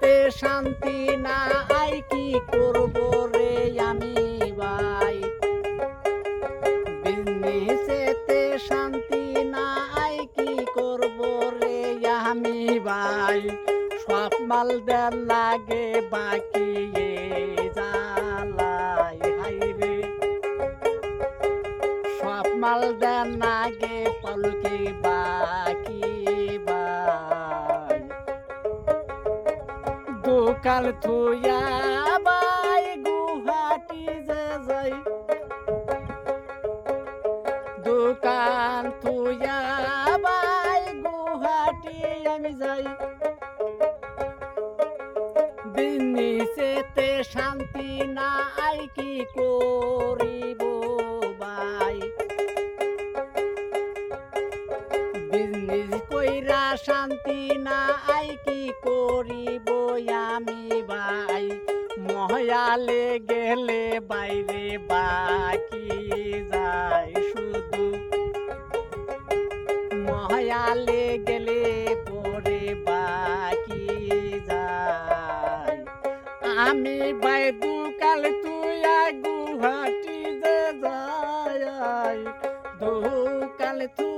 বিজনেসেতে শান্তি না, আই কি করব রে আমি ভাই? বিজনেসেতে শান্তি না, আই কি করব রে আমি ভাই? সব মাল দেন লাগে, বাকি জ্বালাই হাই রে। সব মাল দেন লাগে পালকে বাকি দোকান থুয়া বাই গুহাটি যে যাই। দোকান থুয়া বাই গুহাটি আমি যাই। দিন বিনিসেতে শান্তি না আই কি করিব? কইরা শান্তি না আই কি করিব আমি ভাই? মহয়ালে গেলে বাইরে বাকি যায় শুধু। মহয়ালে গেলে পরে বাকি যায়। আমি বাই দুকাল তুই গুহাটি যে যায়। দুকাল তুই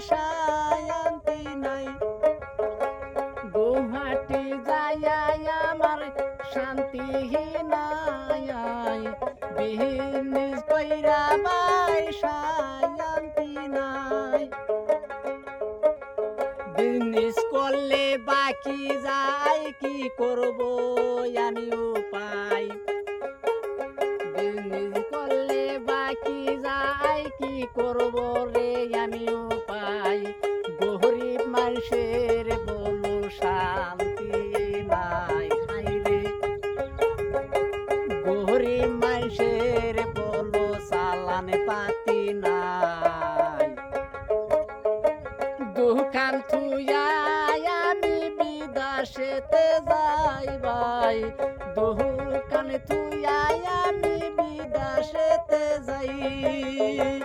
শান্তি নাই। গুহাটি যাই আমার শান্তি নাই। বিহনিস কইরা নাই। বিজনেস করলে বাকি যায়, কি করব? আমি উপায় কি করব রে আমি উপায়? গরিব মানুষের বলো শান্তি নাই রে। গরিব মানুষের বলো সালান পাতি নাই। দোকান থুয়াই আমি বিদাসেতে যাই ভাই। দোকান থুয়াই আমি বিদাসেতে যাই।